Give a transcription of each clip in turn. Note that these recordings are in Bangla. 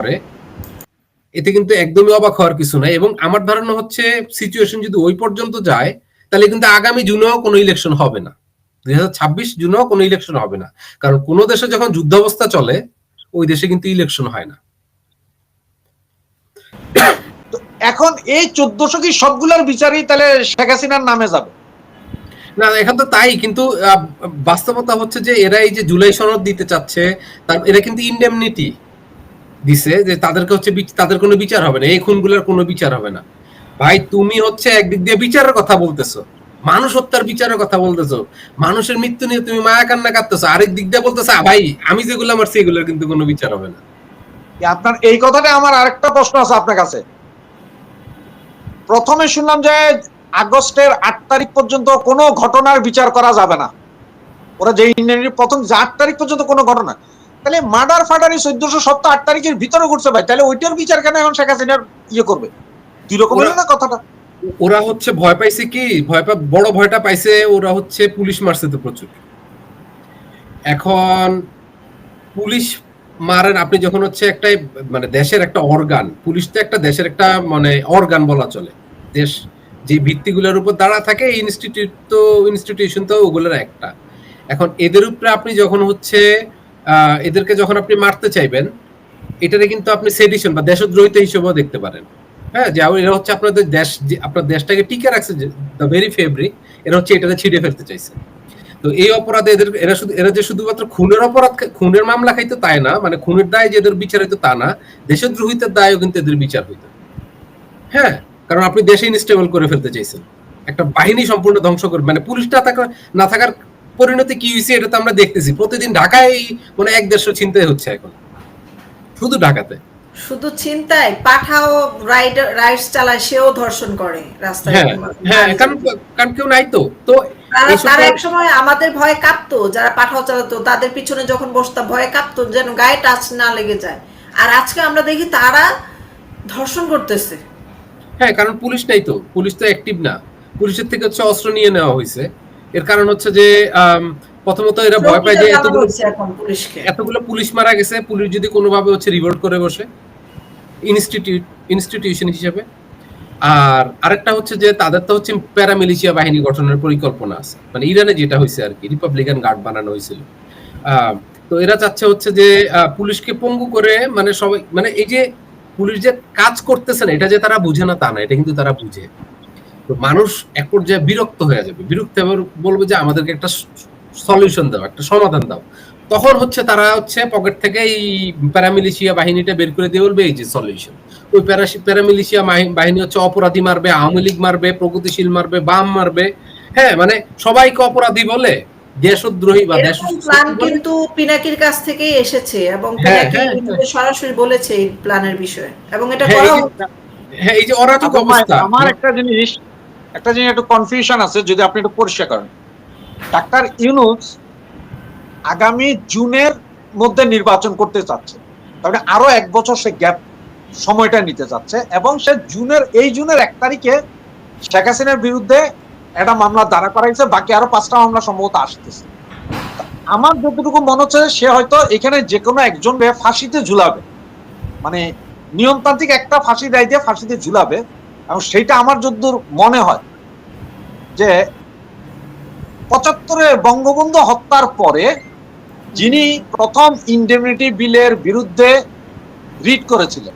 করে এতে কিন্তু একদমই অবাক হওয়ার কিছু নাই। এবং আমার ধারণা হচ্ছে সিচুয়েশন যদি ওই পর্যন্ত যায় তাহলে কিন্তু আগামী জুনেও কোনো ইলেকশন হবে না। দুই হাজার ছাব্বিশ জুনেও কোনো ইলেকশন হবে না। কারণ কোনো দেশে যখন যুদ্ধাবস্থা চলে ওই দেশে কিন্তু ইলেকশন হয় না। এখন এই চোদ্দশো কি সবগুলোর বিচারই তাহলে শেখ হাসিনার নামে যাবে? না এখন তো তাই কিন্তু বাস্তবতা হচ্ছে যে এরা এই যে জুলাই সনদ দিতে চাচ্ছে তার এরা কিন্তু ইন্ডেমনিটি দিছে যে তাদেরকে হচ্ছে তাদের কোনো বিচার হবে না, এই খুনগুলোর কোনো বিচার হবে না। ভাই, তুমি হচ্ছে একদিক দিয়ে বিচারের কথা বলতেছো, মানুষ হত্যার বিচারের কথা বলতেছো, মানুষের মৃত্যু নিয়ে তুমি মায়া কান্না কাঁদতেছো আরেক দিক দিয়ে বলতেছো ভাই, আমি যেগুলো আমার সেগুলোর কিন্তু কোনো বিচার হবে না। আপনার, এই কথাটা আমার আরেকটা প্রশ্ন আছে আপনার কাছে। প্রথমে শুনলাম যে আগস্টের আট তারিখ পর্যন্ত কোনো ঘটনার বিচার করা যাবে না। ওরা যে ইন্ডিয়ানের প্রথম যে আট তারিখ পর্যন্ত কোনো ঘটনা তাহলে মার্ডার ফার্ডার চোদ্দশো সপ্তাহ আট তারিখের ভিতরে ঘটছে ভাই। তাহলে ওইটার বিচার কেন এখন শেখ হাসিনার ইয়ে করবে? দুই রকম না কথাটা? ওরা হচ্ছে ভয় পাইছে কি? ভয় পা বড় ভয়টা পাইছে ওরা হচ্ছে পুলিশ মারছে তো প্রচুর। এখন পুলিশ মারেন আপনি যখন হচ্ছে একটা মানে দেশের একটা অর্গান পুলিশ তো একটা দেশের একটা মানে অর্গান বলা চলে। দেশ যে ভিত্তিগুলোর উপর দাঁড়া থাকে ইনস্টিটিউট তো ইনস্টিটিউশন তো ওগুলোর একটা। এখন এদের উপরে আপনি যখন হচ্ছে এদেরকে যখন আপনি মারতে চাইবেন, এটারে কিন্তু আপনি সেডিশন বা দেশদ্রোহিত হিসেবেও দেখতে পারেন। হ্যাঁ যে এরা হচ্ছে আপনাদের দেশ আপনার দেশটাকে টিকে রাখছে দ্য ভেরি ফেব্রিক এরা হচ্ছে এটাকে ছিঁড়ে ফেলতে চাইছে। তো এই অপরাধে এদের, এরা শুধু, এরা যে শুধুমাত্র খুনের অপরাধ, খুনের মামলা খাইতো তাই না মানে খুনের দায় যে এদের বিচার হইতো তা না দেশদ্রোহিতের দায়ও কিন্তু এদের বিচার হইতো। হ্যাঁ কারণ আপনি দেশে ইনস্টেবল করে ফেলতে চাইছেন। একটা বাহিনী সম্পূর্ণ ধ্বংস করে মানে পুলিশটা না থাকার পরিণতি কি হয়েছে এটা তো আমরা দেখতেছি। প্রতিদিন ঢাকায় মানে এক দেড়শো চিন্তায় হচ্ছে এখন। শুধু ঢাকাতে? শুধু চিন্তায় পাঠাও রাইড রাইডস চালায় সেও ধর্ষণ করে রাস্তায়। হ্যাঁ হ্যাঁ কারণ কারণ কেউ নাই তো। তো তারা এক সময় আমাদের ভয়ে কাঁপতো যারা পাঠাও চালাতো তাদের পিছনে যখন বসতাম ভয়ে কাঁপতো যেন গায়ে টাচ না লেগে যায়। আর আজকে আমরা দেখি তারা ধর্ষণ করতেছে। হ্যাঁ কারণ পুলিশ নাই তো। পুলিশ তো অ্যাক্টিভ না। পুলিশের থেকে হচ্ছে অস্ত্র নিয়ে নেওয়া হয়েছে। এর কারণ হচ্ছে যে প্রথমত এরা ভয় পায় যে এতগুলো এতগুলো পুলিশ মারা গেছে পুলিশ যদি কোনোভাবে হচ্ছে রিভোর্ট করে বসে ইনস্টিটিউট ইনস্টিটিউশন হিসেবে। আর আরেকটা হচ্ছে যে তাদের তো হচ্ছে প্যারামিলিশিয়া বাহিনী গঠনের পরিকল্পনা আছে। মানে ইরানে যেটা হয়েছে আর কি রিপাবলিকান গার্ড বানানো হয়েছিল। আহ, তো এরা চাচ্ছে হচ্ছে যে পুলিশকে পঙ্গু করে মানে সবাই মানে এই যে পুলিশ যে কাজ করতেছে না এটা যে তারা বুঝে না তা না এটা কিন্তু তারা বুঝে। মানুষ এক পর্যায়ে বিরক্ত হয়ে যাবে। বিরক্ত হবে বলবে যে আমাদেরকে একটা সলিউশন দাও একটা সমাধান দাও। তখন হচ্ছে তারা হচ্ছে পকেট থেকে এই প্যারামিলিশিয়া বাহিনীটা বের করে দিয়ে বলবে এই যে সলিউশন ওই প্যারামিলিশিয়া বাহিনী হচ্ছে অপরাধী মারবে আওয়ামী লীগ মারবে প্রগতিশীল মারবে বাম মারবে। হ্যাঁ মানে সবাইকে অপরাধী বলে দেশদ্রোহী বা দেশ প্ল্যান কিন্তু পিনাকির কাছ থেকেই এসেছে এবং হ্যাঁ, পিনাকি হ্যাঁ, সরাসরি বলেছে এই প্ল্যানের বিষয়ে। এবং এটা হ্যাঁ, করা যে- হ্যাঁ এই যে অরাজক আচ্ছা, অবস্থা। আমার একটা জিনিস একটা জিনিস একটু কনফিউশন আছে, যদি আপনি একটু পরিষ্কার করেন। ডাক্তার ইউনুস আগামী জুনের মধ্যে নির্বাচন করতে চাচ্ছে। তাহলে আরও এক বছর সে গ্যাপ সময়টা নিতে চাচ্ছে এবং সে জুনের, এই জুনের এক তারিখে শেখ হাসিনার বিরুদ্ধে একটা মামলা দাঁড়া করাইছে, বাকি আরও পাঁচটা মামলা সম্ভবত আসতেছে। আমার যতটুকু মনে হচ্ছে সে হয়তো এখানে যে কোনো একজনকে ফাঁসিতে ঝুলাবে। মানে নিয়মতান্ত্রিক একটা ফাঁসি দেয় দিয়ে ফাঁসিতে ঝুলাবে। এবং সেইটা আমার যদ্দূর মনে হয় যে পঁচাত্তরে বঙ্গবন্ধু হত্যার পরে যিনি প্রথম ইন্ডেমনিটি বিলের বিরুদ্ধে রিট করেছিলেন,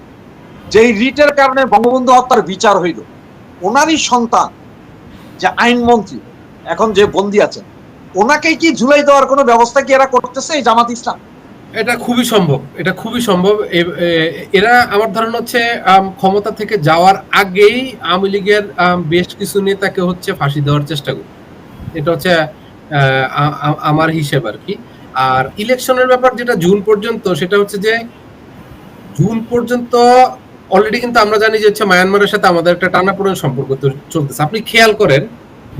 যেই রিটের কারণে বঙ্গবন্ধু হত্যার বিচার হইল, ওনারই সন্তান যে আইনমন্ত্রী, এখন যে বন্দী আছেন, ওনাকেই কি ঝুলাই দেওয়ার কোনো ব্যবস্থা কি এরা করতেছে এই জামাত ইসলাম? এটা খুবই সম্ভব, এটা খুবই সম্ভব। এরা আমার ধারণা হচ্ছে ক্ষমতা থেকে যাওয়ার আগেই আওয়ামী লীগের বেশ কিছু নেতাকে হচ্ছে ফাঁসি দেওয়ার চেষ্টা করবে। এটা হচ্ছে আমার হিসেব আর কি। আর ইলেকশনের ব্যাপার যেটা জুন পর্যন্ত, সেটা হচ্ছে যে, জুন পর্যন্ত অলরেডি কিন্তু আমরা জানি যে হচ্ছে মায়ানমারের সাথে আমাদের একটা টানাপোড়েন সম্পর্ক চলতেছে। আপনি খেয়াল করেন,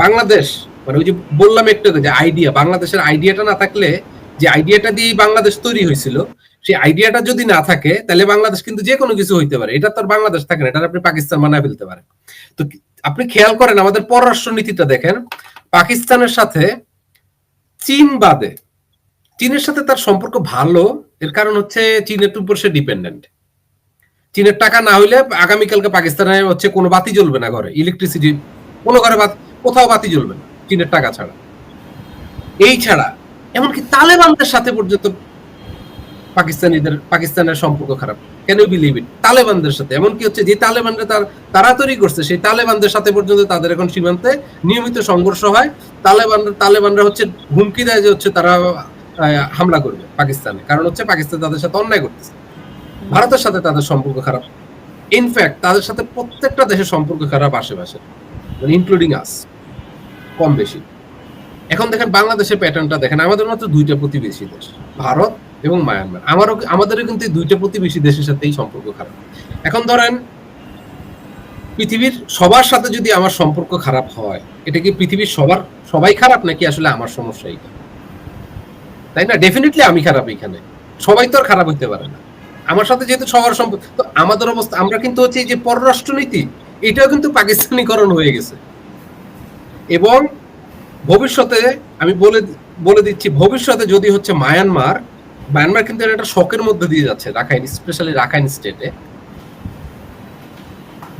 বাংলাদেশ মানে ওই যে বললাম একটু যে আইডিয়া বাংলাদেশের আইডিয়াটা না থাকলে যে আইডিয়াটা দিয়ে বাংলাদেশ তৈরি হয়েছিল, সেই আইডিয়াটা যদি না থাকে, তাহলে বাংলাদেশ কিন্তু যে কোনো কিছু হইতে পারে। এটা তো আর বাংলাদেশ থাকে না, এটা আপনি পাকিস্তান বানায় ফেলতে পারেন। তো আপনি খেয়াল করেন আমাদের পররাষ্ট্র নীতিটা দেখেন, পাকিস্তানের সাথে চীন বাদে, চীনের সাথে তার সম্পর্ক ভালো, এর কারণ হচ্ছে চীনের উপর সে ডিপেন্ডেন্ট চীনের টাকা না হইলে আগামীকালকে পাকিস্তানে হচ্ছে কোনো বাতি জ্বলবে না ঘরে ইলেকট্রিসিটি কোনো ঘরে কোথাও বাতি জ্বলবে না, চীনের টাকা ছাড়া। এই ছাড়া এমনকি তালেবানদের সাথে পর্যন্ত পাকিস্তানিদের, পাকিস্তানের সম্পর্ক খারাপ। কেন বিলিভ ইট তালেবানদের সাথে। এমনকি হচ্ছে যে তালেবানরা তার, তারা তৈরি করছে, সেই তালেবানদের সাথে পর্যন্ত তাদের এখন সীমান্তে নিয়মিত সংঘর্ষ হয়। তালেবান, তালেবানরা হচ্ছে হুমকি দেয় যে হচ্ছে তারা হামলা করবে পাকিস্তানে। কারণ হচ্ছে পাকিস্তান তাদের সাথে অন্যায় করতেছে। ভারতের সাথে তাদের সম্পর্ক খারাপ। ইনফ্যাক্ট তাদের সাথে প্রত্যেকটা দেশের সম্পর্ক খারাপ আশেপাশে। মানে ইনক্লুডিং আস কম বেশি। এখন দেখেন বাংলাদেশের প্যাটার্নটা দেখেন, আমাদের মাত্র দুইটা প্রতিবেশী দেশ, ভারত এবং মায়ানমার। আমারও আমাদেরও কিন্তু দুইটা প্রতিবেশী দেশের সাথেই সম্পর্ক খারাপ। এখন ধরেন, পৃথিবীর সবার সাথে যদি আমার সম্পর্ক খারাপ হয়, এটা কি পৃথিবীর সবার সবাই খারাপ নাকি আসলে আমার সমস্যা এইটা? তাই না? ডেফিনেটলি আমি খারাপ এখানে। সবাই তো আর খারাপ হইতে পারে না। আমার সাথে যেহেতু সবার সম্পর্ক তো আমাদের অবস্থা আমরা কিন্তু হচ্ছে এই যে পররাষ্ট্রনীতি, এটাও কিন্তু পাকিস্তানিকরণ হয়ে গেছে। এবং ভবিষ্যতে, আমি বলে বলে দিচ্ছি, ভবিষ্যতে যদি হচ্ছে মায়ানমার মায়ানমার কিন্তু একটা শকের মধ্যে দিয়ে যাচ্ছে, রাখাইন স্পেশালি রাখাইন স্টেটে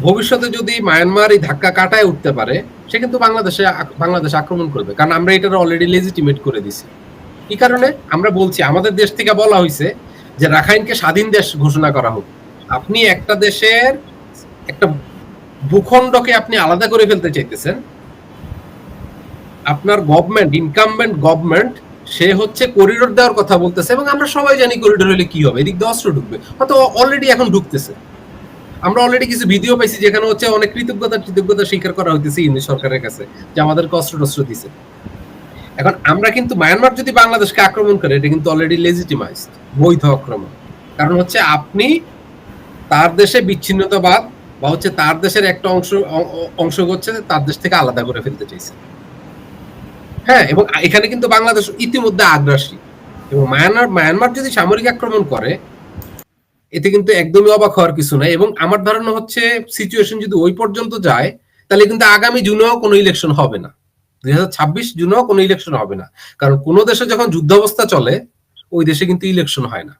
ভবিষ্যতে যদি মায়ানমার এই ধাক্কা কাটায় উঠতে পারে, সে কিন্তু বাংলাদেশে বাংলাদেশ আক্রমণ করবে। কারণ আমরা এটা অলরেডি লেজিটিমেট করে দিছি। কি কারণে? আমরা বলছি, আমাদের দেশ থেকে বলা হয়েছে যে রাখাইনকে স্বাধীন দেশ ঘোষণা করা হোক। আপনি একটা দেশের একটা ভূখণ্ডকে আপনি আলাদা করে ফেলতে চাইতেছেন আপনার গভর্নমেন্ট ইনকামবেন্ট গভর্নমেন্ট সে হচ্ছে করিডোর দেওয়ার কথা বলতেছে এবং আমরা সবাই জানি করিডোর হলে কি হবে? এদিক দিয়ে অস্ত্র ঢুকবে। হয়তো অলরেডি এখন ঢুকতেছে। আমরা অলরেডি কিছু ভিডিও পাইছি যেখানে হচ্ছে অনেক কৃতজ্ঞতা কৃতজ্ঞতা স্বীকার করা হইতেছে ইংলিশ সরকারের কাছে যে আমাদেরকে অস্ত্র টস্ত্র দিছে। এখন আমরা কিন্তু মায়ানমার যদি বাংলাদেশকে আক্রমণ করে, এটা কিন্তু অলরেডি লেজিটিমাইজড বৈধ আক্রমণ। কারণ হচ্ছে আপনি তার দেশে বিচ্ছিন্নতাবাদ বা হচ্ছে তার দেশের একটা অংশ অংশ হচ্ছে তার দেশ থেকে আলাদা করে ফেলতে চাইছে। হ্যাঁ এবং এখানে কিন্তু বাংলাদেশ ইতিমধ্যে আগ্রাসী। এবং মায়ানমার মায়ানমার যদি সামরিক আক্রমণ করে, এতে কিন্তু একদমই অবাক হওয়ার কিছু নাই। এবং আমার ধারণা হচ্ছে সিচুয়েশন যদি ওই পর্যন্ত যায়, তাহলে কিন্তু আগামী জুনেও কোনো ইলেকশন হবে না। দুই হাজার ছাব্বিশ জুনেও কোনো ইলেকশন হবে না। কারণ কোনো দেশে যখন যুদ্ধ অবস্থা চলে, ওই দেশে কিন্তু ইলেকশন হয় না।